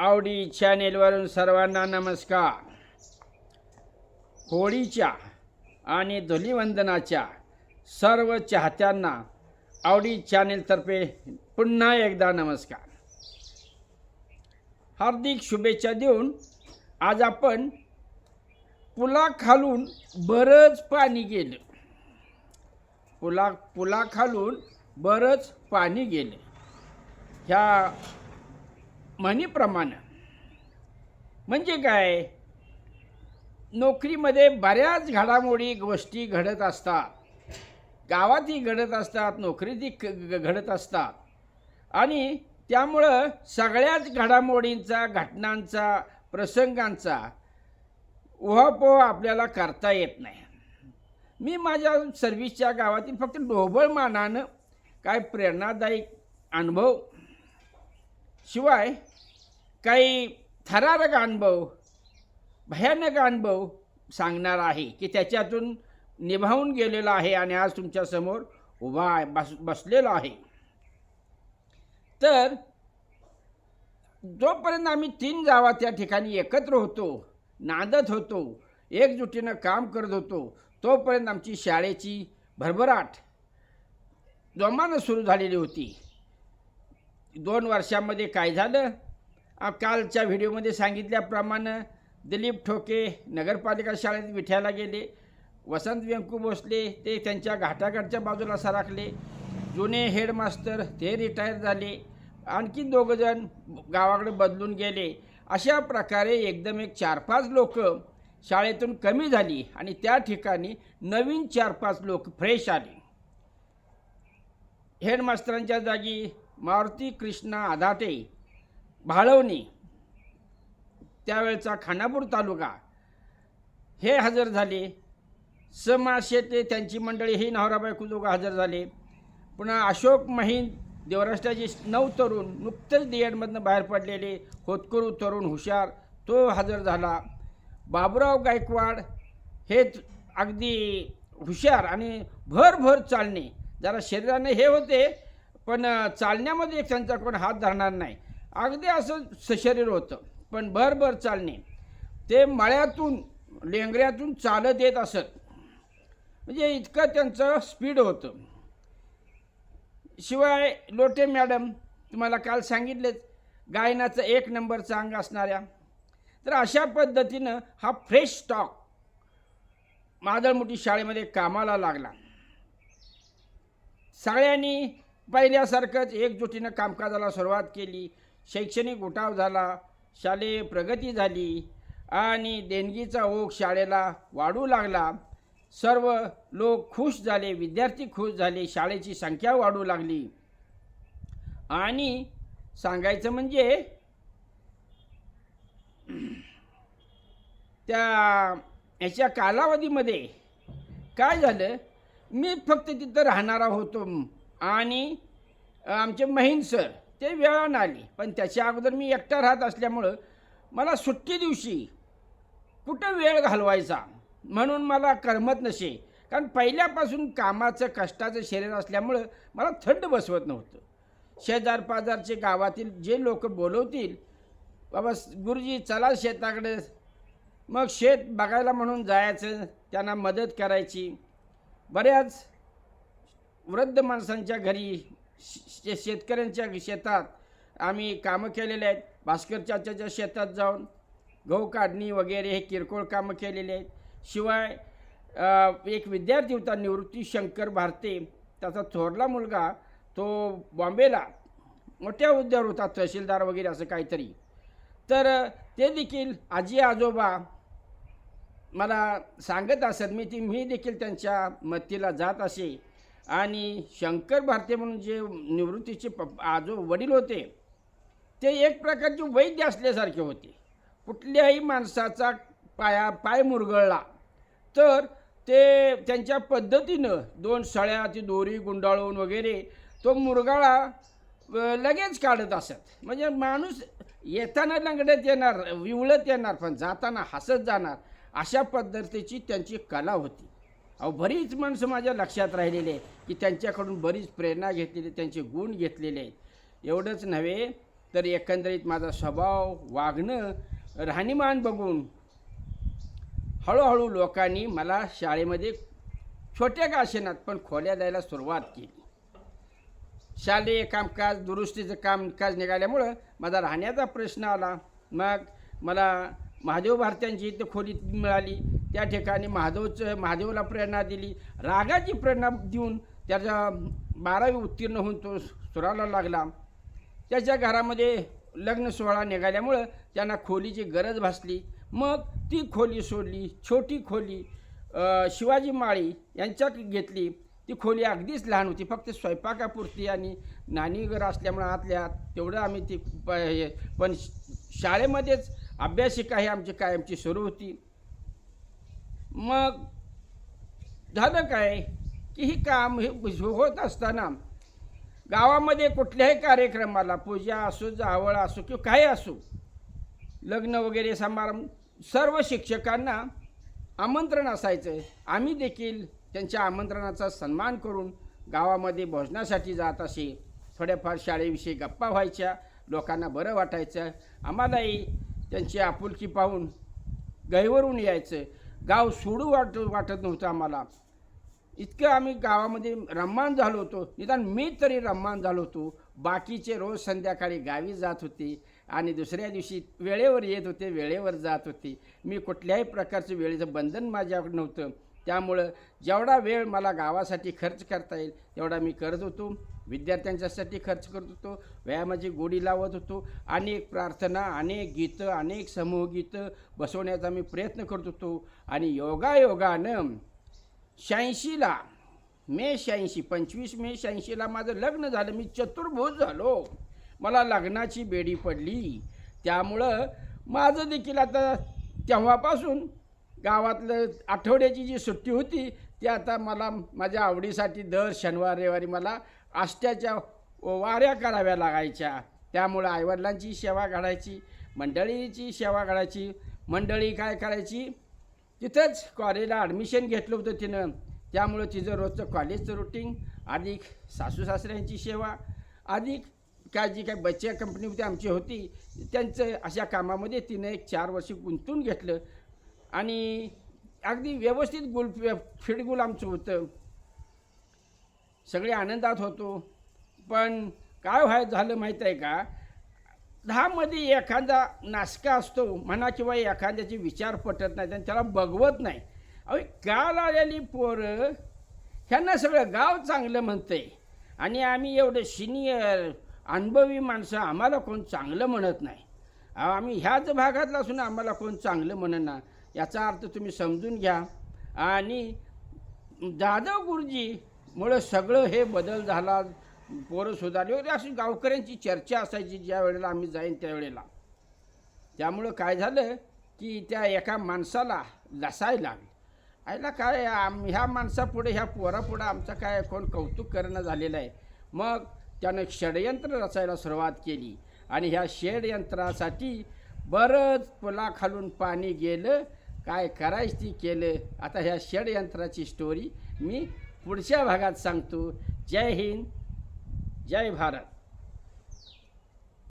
आवडी चॅनेलवरून सर्वांना नमस्कार. होळीच्या आणि धुलीवंदनाच्या सर्व चाहत्यांना आवडी चॅनेलतर्फे पुन्हा एकदा नमस्कार. हार्दिक शुभेच्छा देऊन आज आपण पुलाखालून बरंच पाणी गेलं. पुला पुलाखालून बरंच पाणी गेलं. ह्या म्हणीप्रमाणे. म्हणजे काय? नोकरीमध्ये बऱ्याच घडामोडी गोष्टी घडत असतात. गावातही घडत असतात नोकरीतही क- घडत असतात. आणि त्यामुळं सगळ्याच घडामोडींचा घटनांचा प्रसंगांचा उहापोह आपल्याला करता येत नाही. मी माझ्या सर्व्हिसच्या गावातील फक्त ढोबळ मानानं काय प्रेरणादायी अनुभव शिवाय काही थरारक अनुभव भयानक अनुभव सांगणार आहे की त्याच्यातून निभावून गेलेला आहे आणि आज तुमच्यासमोर उभा आहे बस बसलेला आहे. तर जोपर्यंत आम्ही तीन गावा त्या ठिकाणी एकत्र होतो नांदत होतो एकजुटीनं काम करत होतो तोपर्यंत आमची शाळेची भरभराट जोमानं सुरू झालेली होती. दोन वर्षामध्ये काय झालं? कालच्या व्हिडिओमध्ये सांगितल्याप्रमाणे दिलीप ठोके नगरपालिका शाळेत विठ्याला गेले. वसंत व्यंकू भोसले ते त्यांच्या घाटाघाटच्या बाजूला सरकले जुने हेडमास्तर ते रिटायर झाले. आणखी दोघंजण गावाकडे बदलून गेले. अशा प्रकारे एकदम एक चार पाच लोक शाळेतून कमी झाली आणि त्या ठिकाणी नवीन चार पाच लोक फ्रेश आले. हेडमास्तरांच्या जागी मारुती कृष्णा आधाते भाळवणी त्यावेळचा खानापूर तालुका. हे हजर झाले. समाशेते त्यांची मंडळी ही नवराबाई कुलोगा हजर झाले. पुन्हा अशोक महिन देवराष्ट्राचे नऊ तरुण नुकतेच डी एडमधनं बाहेर पडलेले होतकरू तरुण हुशार तो हजर झाला. बाबुराव गायकवाड हे अगदी हुशार आणि भरभर चालणे. जरा शरीराने हे होते पण चालण्यामध्ये एक त्यांचा कोण हात धरणार नाही. अगदी असं सशरीर होतं. पण भरभर चालणे. ते मळ्यातून लेंगऱ्यातून चालत येत असत. म्हणजे इतकं त्यांचं स्पीड होतं. शिवाय लोटे मॅडम तुम्हाला काल सांगितलेच गायनाचं एक नंबरचं अंग असणाऱ्या. तर अशा पद्धतीनं हा फ्रेश स्टॉक मादळमुठी शाळेमध्ये कामाला लागला. सगळ्यांनी पहिल्यासारखंच एकजुटीनं कामकाजाला सुरुवात केली. शैक्षणिक उठाव झाला शालेय प्रगती झाली आणि देणगीचा ओघ शाळेला वाढू लागला. सर्व लोक खुश झाले विद्यार्थी खुश झाले शाळेची संख्या वाढू लागली. आणि सांगायचं म्हणजे त्या ह्याच्या कालावधीमध्ये काय झालं? मी फक्त तिथं राहणारा होतो. आणि आमचे महिन सर ते वेळानं आले. पण त्याच्या अगोदर मी एकटा राहत असल्यामुळं मला सुट्टी दिवशी कुठं वेळ घालवायचा म्हणून मला करमत नसे. कारण पहिल्यापासून कामाचं कष्टाचं शरीर असल्यामुळं मला थंड बसवत नव्हतं. शेजार पाजारचे गावातील जे लोक बोलवतील बाबा गुरुजी चला शेताकडे. मग शेत बघायला म्हणून जायचं त्यांना मदत करायची. बऱ्याच वृद्ध माणसांच्या घरी शे शेतकऱ्यांच्या शेतात आम्ही कामं केलेले आहेत. भास्कर चाचाच्या शेतात जाऊन गहू काढणी वगैरे हे किरकोळ कामं केलेले आहेत. शिवाय एक विद्यार्थी होता निवृत्ती शंकर भारते. त्याचा थोरला मुलगा तो बॉम्बेला मोठ्या उद्यावर होता तहसीलदार वगैरे असं काहीतरी. तर ते देखील आजी आजोबा मला सांगत असत मी ती मी देखील त्यांच्या मतीला जात असे. आणि शंकर भारते म्हणून जे निवृत्तीचे प आजो वडील होते ते एक प्रकारचे वैद्य असल्यासारखे होते. कुठल्याही माणसाचा पाया पाय मुरगळला तर ते त्यांच्या पद्धतीनं दोन सळ्या ती दोरी गुंडाळून वगैरे तो मुरगाळा लगेच काढत असत. म्हणजे माणूस येताना लंगडत येणार विवळत येणार पण जाताना हसत जाणार अशा पद्धतीची त्यांची कला होती. अहो बरीच माणसं माझ्या लक्षात राहिलेली आहे की त्यांच्याकडून बरीच प्रेरणा घेतलेली त्यांचे गुण घेतलेले आहेत. एवढंच नव्हे तर एकंदरीत माझा स्वभाव वागणं राहणीमान बघून हळूहळू लोकांनी मला शाळेमध्ये छोट्या का असेनात पण खोल्या द्यायला सुरुवात केली. शालेय कामकाज दुरुस्तीचं कामकाज निघाल्यामुळं माझा राहण्याचा प्रश्न आला. मग मला महादेव भारत्यांची इथं खोली मिळाली. त्या ठिकाणी महादेवचं महादेवला प्रेरणा दिली. रागाची प्रेरणा देऊन त्याचा बारावी उत्तीर्ण होऊन तो सुराला लागला. त्याच्या घरामध्ये लग्न सोहळा निघाल्यामुळं त्यांना खोलीची गरज भासली. मग ती खोली सोडली छोटी खोली शिवाजी माळी यांच्यात घेतली. ती खोली अगदीच लहान होती फक्त स्वयंपाकापुरती आणि नाणी घर असल्यामुळं आतल्या आत तेवढं आम्ही ती प हे- पण शाळेमध्येच अभ्यासिका हे आमची कायमची सुरू होती. मग झालं काय की ही काम हे होत असताना गावामध्ये कुठल्याही कार्यक्रमाला पूजा असो जावळ असो किंवा काही असो लग्न वगैरे समारंभ सर्व शिक्षकांना आमंत्रण असायचं. आम्ही देखील त्यांच्या आमंत्रणाचा सन्मान करून गावामध्ये भोजनासाठी जात असे. थोड्याफार शाळेविषयी गप्पा व्हायच्या लोकांना बरं वाटायचं. आम्हालाही त्यांची आपुलकी पाहून गैवरून यायचं. गाव सोडू वाट वाटत नव्हतं आम्हाला. इतकं आम्ही गावामध्ये रम्मान झालो होतो. निदान मी तरी रम्मान झालो होतो. बाकीचे रोज संध्याकाळी गावी जात होते आणि दुसऱ्या दिवशी वेळेवर येत होते वेळेवर जात होते. मी कुठल्याही प्रकारचं वेळेचं बंधन माझ्याकडे नव्हतं. त्यामुळं जेवढा वेळ मला गावासाठी खर्च करता येईल तेवढा मी करत होतो. विद्यार्थ्यांच्यासाठी खर्च करत होतो व्यायामाची गोडी लावत होतो अनेक प्रार्थना अनेक गीतं अनेक समूह गीतं बसवण्याचा मी प्रयत्न करत होतो. आणि योगायोगानं शहाऐंशीला मे शहाऐंशी पंचवीस मे शहाऐंशीला माझं लग्न झालं. मी चतुर्भुज झालो. मला लग्नाची बेडी पडली. त्यामुळं माझं देखील आता तेव्हापासून गावातलं आठवड्याची जी सुट्टी होती ती आता मला माझ्या आवडीसाठी दर शनिवार रविवारी मला आष्ट्याच्या वाऱ्या कराव्या लागायच्या. त्यामुळं आईवडिलांची सेवा घडायची मंडळीची सेवा घडायची. मंडळी काय करायची? तिथंच कॉलेजला ॲडमिशन घेतलं होतं तिनं. त्यामुळं तिचं रोजचं कॉलेजचं रुटीन अधिक सासू सासऱ्यांची सेवा अधिक काय जी काय बच्चे कंपनी होती आमची होती त्यांचं अशा कामामध्ये तिनं एक चार वर्ष गुंतून घेतलं. आणि अगदी व्यवस्थित गुल फिडगुल आमचं होतं. सगळे आनंदात होतो. पण काय व्हाय झालं माहीत आहे का? दहामध्ये एखादा नासका असतो म्हणा किंवा एखाद्याचे विचार पटत नाही आणि त्याला बघवत नाही. अहो काल आलेली पोरं ह्यांना सगळं गाव चांगलं म्हणते आणि आम्ही एवढं सिनियर अनुभवी माणसं आम्हाला कोण चांगलं म्हणत नाही. अहो आम्ही ह्याच भागातला असून आम्हाला कोण चांगलं म्हणणार याचा अर्थ तुम्ही समजून घ्या. आणि जाधव गुरुजी मुळं सगळं हे बदल झाला पोरं सुधारली. वगैरे अशी गावकऱ्यांची चर्चा असायची ज्या वेळेला आम्ही जाईन त्यावेळेला त्यामुळं काय झालं की त्या एका माणसाला लसायला लागली आईला काय आम ह्या माणसापुढे ह्या पोरापुढं आमचं काय कोण कौतुक करणं झालेलं आहे? मग त्यानं षडयंत्र रचायला सुरुवात केली. आणि ह्या षडयंत्रासाठी बरंच पुलाखालून पाणी गेलं. काय करायचं ती केलं. आता ह्या षडयंत्राची स्टोरी मी पुढच्या भागात सांगतो. जय हिंद जय भारत.